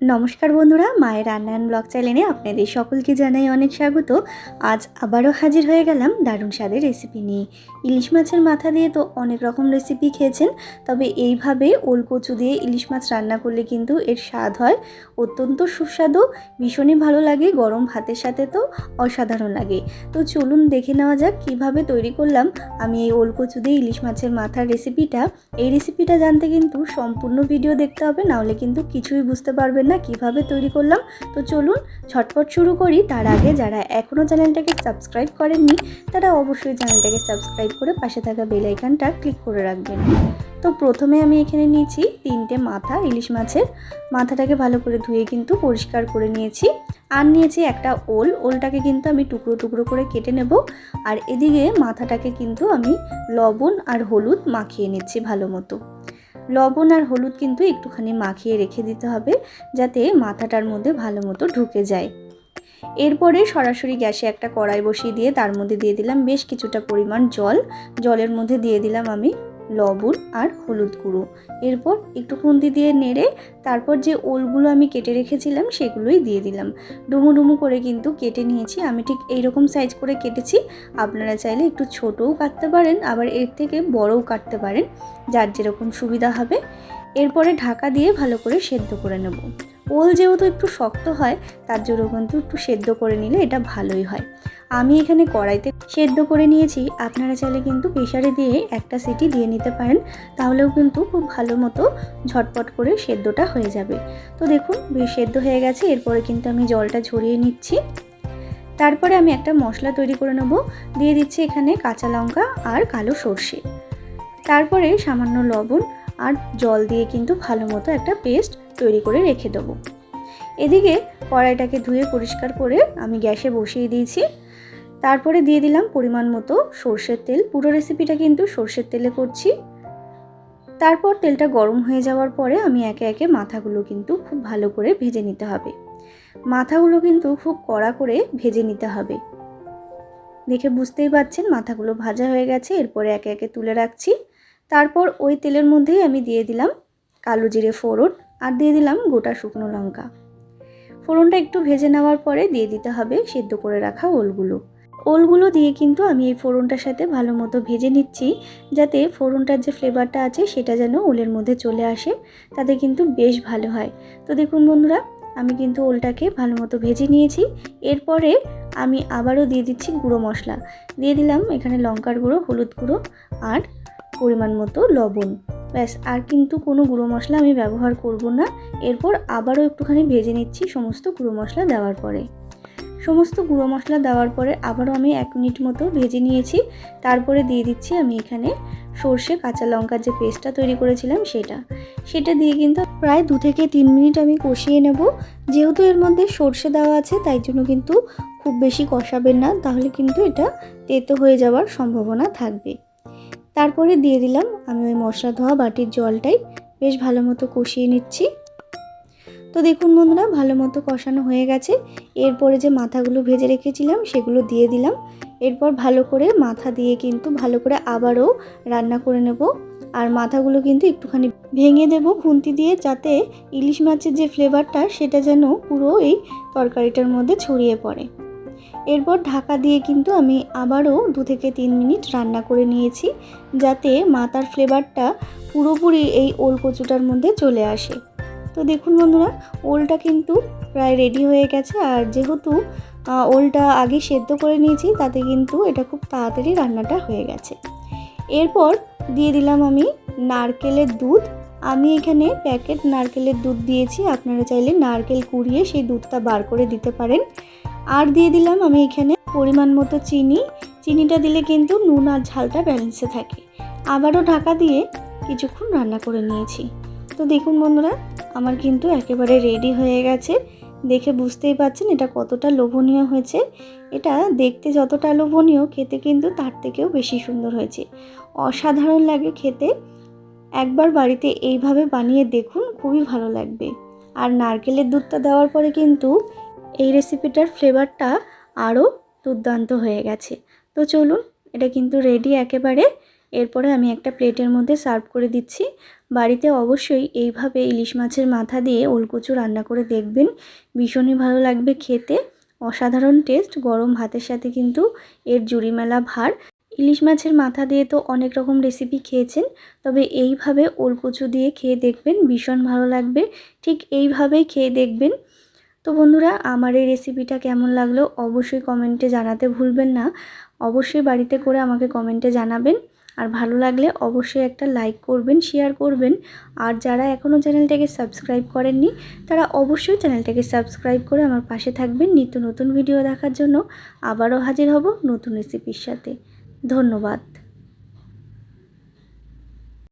নমস্কার বন্ধুরা, মায়ের রান্নায়ন ব্লগ চ্যানেলে আপনাদের সকলকে জানাই অনেক স্বাগত। আজ আবারও হাজির হয়ে গেলাম দারুণ স্বাদের রেসিপি নিয়ে। ইলিশ মাছের মাথা দিয়ে তো অনেক রকম রেসিপি খেয়েছেন, তবে এইভাবে ওল কচু দিয়ে ইলিশ মাছ রান্না করলে কিন্তু এর স্বাদ হয়। অত্যন্ত সুস্বাদু, ভীষণই ভালো লাগে, গরম ভাতের সাথে তো অসাধারণ লাগে। তো চলুন দেখে নেওয়া যাক কীভাবে তৈরি করলাম আমি এই ওল কচু দিয়ে ইলিশ মাছের মাথার রেসিপিটা এই রেসিপিটা জানতে কিন্তু সম্পূর্ণ ভিডিও দেখতে হবে, নাহলে কিন্তু কিছুই বুঝতে পারবেন না কীভাবে তৈরি করলাম? তো চলুন ঝটপট শুরু করি। তার আগে যারা এখনও চ্যানেলটাকে সাবস্ক্রাইব করেননি, তারা অবশ্যই চ্যানেলটাকে সাবস্ক্রাইব করে পাশে থাকা বেল আইকনটা ক্লিক করে রাখবেন। তো প্রথমে আমি এখানে নিয়েছি তিনটে মাথা, ইলিশ মাছের। মাথাটাকে ভালো করে ধুয়ে কিন্তু পরিষ্কার করে নিয়েছি। আর নিয়েছি একটা ওল। ওলটাকে কিন্তু আমি টুকরো টুকরো করে কেটে নেব। আর এদিকে মাথাটাকে কিন্তু আমি লবণ আর হলুদ মাখিয়ে নিচ্ছি ভালো মতো। লবণ আর হলুদ কিন্তু একটুখানি মাখিয়ে রেখে দিতে হবে, যাতে মাথাটার মধ্যে ভালো মতো ঢুকে যায়। এরপরে সরাসরি গ্যাসে একটা কড়াই বসিয়ে দিয়ে তার মধ্যে দিয়ে দিলাম বেশ কিছুটা পরিমাণ জল। জলের মধ্যে দিয়ে দিলাম আমি লবণ আর হলুদ গুঁড়ো। এরপর একটু খুন্তি দিয়ে নেড়ে তারপর যে ওলগুলো আমি কেটে রেখেছিলাম সেগুলোই দিয়ে দিলাম। ডুমু ডুমু করে কিন্তু কেটে নিয়েছি। আমি ঠিক এইরকম সাইজ করে কেটেছি। আপনারা চাইলে একটু ছোটও কাটতে পারেন, আবার এর থেকে বড়ও কাটতে পারেন। যার যেরকম সুবিধা হবে। এরপরে ঢাকা দিয়ে ভালো করে সেদ্ধ করে নেব। ওল যেহেতু একটু শক্ত হয়, তার জন্য কিন্তু একটু সেদ্ধ করে নিলে এটা ভালোই হয়। আমি এখানে কড়াইতে সেদ্ধ করে নিয়েছি, আপনারা চাইলে কিন্তু প্রেশারে দিয়ে একটা সিটি দিয়ে নিতে পারেন, তাহলেও কিন্তু খুব ভালো মতো ঝটপট করে সেদ্ধটা হয়ে যাবে। তো দেখুন সেদ্ধ হয়ে গেছে, এরপরে কিন্তু আমি জলটা ঝরিয়ে নিচ্ছি। তারপরে আমি একটা মশলা তৈরি করে নেব, দিয়ে দিচ্ছি এখানে কাঁচা লঙ্কা আর কালো সর্ষে। তারপরে সামান্য লবণ আর জল দিয়ে কিন্তু ভালো মতো একটা পেস্ট তৈরি করে রেখে দেবো। এদিকে কড়াইটাকে ধুয়ে পরিষ্কার করে আমি গ্যাসে বসিয়ে দিয়েছি। তারপরে দিয়ে দিলাম পরিমাণ মতো সর্ষের তেল। পুরো রেসিপিটা কিন্তু সর্ষের তেলে করছি। তারপর তেলটা গরম হয়ে যাওয়ার পরে আমি একে একে মাথাগুলো কিন্তু খুব ভালো করে ভেজে নিতে হবে। মাথাগুলো কিন্তু খুব কড়া করে ভেজে নিতে হবে। দেখে বুঝতেই পাচ্ছেন মাথাগুলো ভাজা হয়ে গেছে, এরপরে একে একে তুলে রাখছি। তারপর ওই তেলের মধ্যেই আমি দিয়ে দিলাম কালো জিরে ফোড়ন। আর দিয়ে দিলাম গোটা শুকনো লঙ্কা। ফোড়নটা একটু ভেজে নেওয়ার পরে দিয়ে দিতে হবে সেদ্ধ করে রাখা ওলগুলো। ওলগুলো দিয়ে কিন্তু আমি এই ফোড়নটার সাথে ভালো মতো ভেজে নিচ্ছি, যাতে ফোড়নটার যে ফ্লেভারটা আছে সেটা যেন ওলের মধ্যে চলে আসে, তাতে কিন্তু বেশ ভালো হয়। তো দেখুন বন্ধুরা, আমি কিন্তু ওলটাকে ভালো মতো ভেজে নিয়েছি। এরপরে আমি আবারও দিয়ে দিচ্ছি গুঁড়ো মশলা। দিয়ে দিলাম এখানে লঙ্কার গুঁড়ো, হলুদ গুঁড়ো আর পরিমাণ মতো লবণ। ব্যাস, আর কিন্তু কোনো গুঁড়ো মশলা আমি ব্যবহার করব না। এরপর আবারও একটুখানি ভেজে নিচ্ছি সমস্ত গুঁড়ো মশলা দেওয়ার পরে। সমস্ত গুঁড়ো মশলা দেওয়ার পরে আবারও আমি এক মিনিট মতো ভেজে নিয়েছি। তারপরে দিয়ে দিচ্ছি আমি এখানে সর্ষে কাঁচা লঙ্কার যে পেস্টটা তৈরি করেছিলাম সেটা। সেটা দিয়ে কিন্তু প্রায় দু থেকে তিন মিনিট আমি কষিয়ে নেব। যেহেতু এর মধ্যে সর্ষে দেওয়া আছে, তাই জন্য কিন্তু খুব বেশি কষাবেন না। তাহলে কিন্তু এটা তেতো হয়ে যাওয়ার সম্ভাবনা থাকবে। তারপরে দিয়ে দিলাম আমি ওই মশলা ধোয়া বাটির জলটাই। বেশ ভালো মতো কষিয়ে নিচ্ছি। তো দেখুন বন্ধুরা, ভালো মতো কষানো হয়ে গেছে। এরপরে যে মাথাগুলো ভেজে রেখেছিলাম সেগুলো দিয়ে দিলাম। এরপর ভালো করে মাথা দিয়ে কিন্তু ভালো করে আবারও রান্না করে নেব। আর মাথাগুলো কিন্তু একটুখানি ভেঙে দেব খুন্তি দিয়ে যাতে ইলিশ মাছের যে ফ্লেভারটা সেটা যেন পুরো এই তরকারিটার মধ্যে ছড়িয়ে পড়ে। এরপর ঢাকা দিয়ে কিন্তু আমি আবারও দু থেকে তিন মিনিট রান্না করে নিয়েছি, যাতে মাথার ফ্লেভারটা পুরোপুরি এই ওল কচুটার মধ্যে চলে আসে। তো দেখুন বন্ধুরা, ওলটা কিন্তু প্রায় রেডি হয়ে গেছে, আর যেহেতু ওলটা আগে সেদ্ধ করে নিয়েছি, তাতে কিন্তু এটা খুব তাড়াতাড়ি রান্নাটা হয়ে গেছে। এরপর দিয়ে দিলাম আমি নারকেলের দুধ। আমি এখানে প্যাকেট নারকেলের দুধ দিয়েছি, আপনারা চাইলে নারকেল কুড়িয়ে সেই দুধটা বার করে দিতে পারেন। আর দিয়ে দিলাম আমি এখানে পরিমাণ মতো চিনি। চিনিটা দিলে কিন্তু নুন আর ঝালটা ব্যালেন্সে থাকে। আবারও ঢাকা দিয়ে কিছুক্ষণ রান্না করে নিয়েছি। তো দেখুন বন্ধুরা, আমার কিন্তু একেবারে রেডি হয়ে গেছে। দেখে বুঝতেই পাচ্ছেন এটা কতটা লোভনীয় হয়েছে। এটা দেখতে যতটা লোভনীয়, খেতে কিন্তু তার থেকেও বেশি সুন্দর হয়েছে। অসাধারণ লাগে খেতে। একবার বাড়িতে এইভাবে বানিয়ে দেখুন, খুবই ভালো লাগবে। আর নারকেলের দুধটা দেওয়ার পরে কিন্তু এই রেসিপিটার ফ্লেভারটা আরও দুর্দান্ত হয়ে গেছে। তো চলুন, এটা কিন্তু রেডি একেবারে। এরপরে আমি একটা প্লেটের মধ্যে সার্ভ করে দিচ্ছি। বাড়িতে অবশ্যই এইভাবে ইলিশ মাছের মাথা দিয়ে ওলকচু রান্না করে দেখবেন। ভীষণই ভালো লাগবে খেতে। অসাধারণ টেস্ট গরম ভাতের সাথে কিন্তু এর জুড়িমেলা ভার। ইলিশ মাছের মাথা দিয়ে তো অনেক রকম রেসিপি খেয়েছেন, তবে এইভাবে ওলকচু দিয়ে খেয়ে দেখবেন, ভীষণ ভালো লাগবে। ঠিক এইভাবেই খেয়ে দেখবেন। তো বন্ধুরা, আমার এই রেসিপিটা কেমন লাগল অবশ্যই কমেন্টে জানাতে ভুলবেন না। অবশ্যই বাড়িতে করে আমাকে কমেন্টে জানাবেন। আর ভালো লাগলে অবশ্যই একটা লাইক করবেন শেয়ার করবেন। আর যারা এখনও চ্যানেলটাকে সাবস্ক্রাইব করেননি, তারা অবশ্যই চ্যানেলটাকে সাবস্ক্রাইব করে আমার পাশে থাকবেন নিত্য নতুন ভিডিও দেখার জন্য। আবারও হাজির হব নতুন রেসিপির সাথে। ধন্যবাদ।